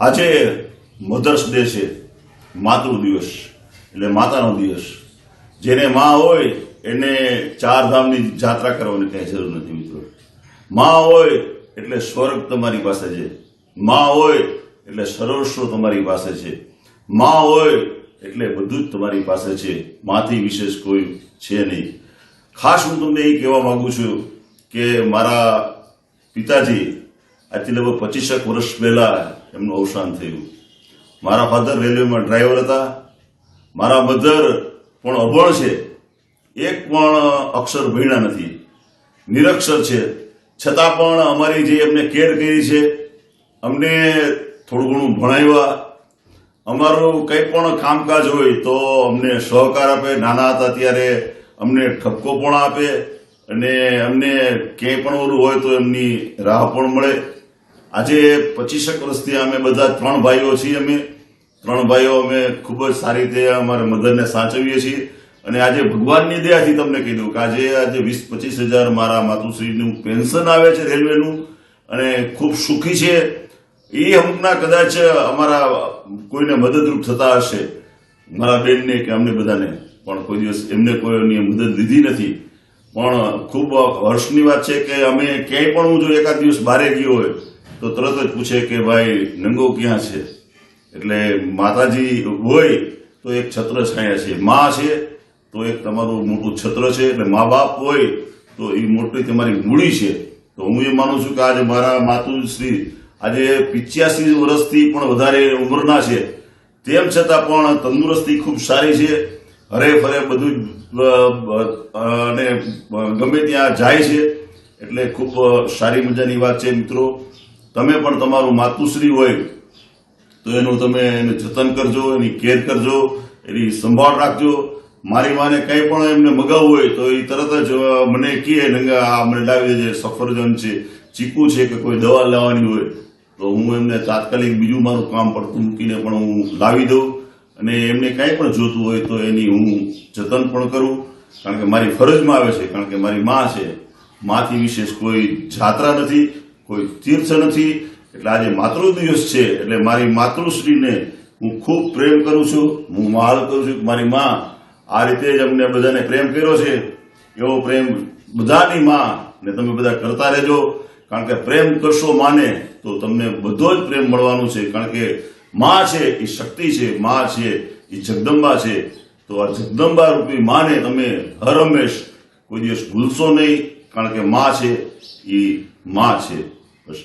આજે mothers day છે, માતૃ દિવસ, એટલે માતાનો દિવસ. જેને માં હોય, એને ચાર ધામની જાત્રા કરવાની કઈ જરૂર નથી મિત્રો. માં હોય, એટલે સ્વર્ગ તમારી પાસે છે. માં હોય, એટલે સર્વસ્વ તમારી પાસે છે. માં હોય, એટલે બધું જ તમારી પાસે છે. માથી વિશેષ કોઈ છે નહીં. ખાસ હું તમને એ કહેવા માગું છું કે મારા પિતાજી આજથી લગભગ પચીસેક વર્ષ પહેલા એમનું અવસાન થયું. મારા ફાધર રેલવેમાં ડ્રાઈવર હતા. મારા મધર પણ અભણ છે. એક પણ અક્ષર ભણ્યા નથી. નિરક્ષર છે. છતાં પણ અમારી જે એમને કેર કરી છે, અમને થોડું ઘણું ભણાવ્યા. અમારું કંઈ પણ કામકાજ હોય તો અમને સહકાર આપે. નાના હતા ત્યારે અમને ઠપકો પણ આપે અને અમને ક્યાંય પણ ઓલું હોય તો એમની રાહ પણ મળે. આજે પચીસેક વર્ષથી અમે બધા ત્રણ ભાઈઓ છીએ અમે. ત્રણ ભાઈઓ અમે ખૂબ જ સારી રીતે અમારા મધરને સાચવીએ છીએ. અને આજે ભગવાનની દયાથી તમને દઉં કે આજે આજે વીસ પચીસ હજાર મારા માતુશ્રીનું પેન્શન આવે છે રેલવેનું અને ખૂબ સુખી છે. એ અમુકના કદાચ અમારા કોઈને મદદરૂપ થતા હશે. મારા બેનને કે અમને બધાને. પણ કોઈ દિવસ એમને કોઈની મદદ લીધી નથી. પણ ખૂબ હર્ષની વાત છે કે અમે ક્યાંય પણ હું જો એકાદ દિવસ બહારે ગયો હોય તો તરત જ પૂછે કે ભાઈ, નંગો ક્યાં છે? એટલે માતાજી હોય તો એક છત્ર છાયા છે. મા છે તો એક તમારું મોટું છત્ર છે. એટલે મા બાપ હોય તો એ મોટી તમારી મૂડી છે. તો હું એ માનું છું કે આજે મારા માતુશ્રી આજે પિચ્યાસી વર્ષથી પણ વધારે ઉંમરના છે. તેમ છતાં પણ તંદુરસ્તી ખૂબ સારી છે. હરે ફરે બધું અને ગમે ત્યાં જાય છે. એટલે ખૂબ સારી મજાની વાત છે મિત્રો. તમે પણ તમારું માતુશ્રી હોય, તો એનું તમે એને જતન કરજો, એની કેર કરજો, એની સંભાળ રાખજો. મારી માને કંઈ પણ એમને મગાવવું હોય, તો એ તરત જ મને કહે, નંગા, આ મને લાવી દેજે, સફરજન છે, ચીકુ છે કે કોઈ દવા લાવવાની હોય. તો હું એમને તાત્કાલિક બીજું મારું કામ પડતું મૂકીને પણ હું લાવી દઉં. અને એમને કાંઈ પણ જોતું હોય, તો એની હું જતન પણ કરું. કારણ કે મારી ફરજમાં આવે છે, કારણ કે મારી માં છે. માથી વિશેષ કોઈ જાત્રા નથી. કોઈ તીર્થ નથી, એટલે આજે માતૃ દિવસ છે, એટલે મારી માતૃશ્રીને હું ખૂબ પ્રેમ કરું છું, હું મહાલ કરું છું મારી માં આ રીતે જ અમને બધાને પ્રેમ કર્યો છે, એવો પ્રેમ બધાની માં ને તમે બધા કરતા રહેજો. કારણ કે પ્રેમ કરશો માને તો તમને બધો જ પ્રેમ મળવાનું છે. કારણ કે માં છે એ શક્તિ છે, માં છે એ જગદંબા છે. તો આ જગદંબા રૂપી માને તમે હર હંમેશ કોઈ દિવસ ભૂલશો નહીં. કારણ કે માં છે એ માં છે બસ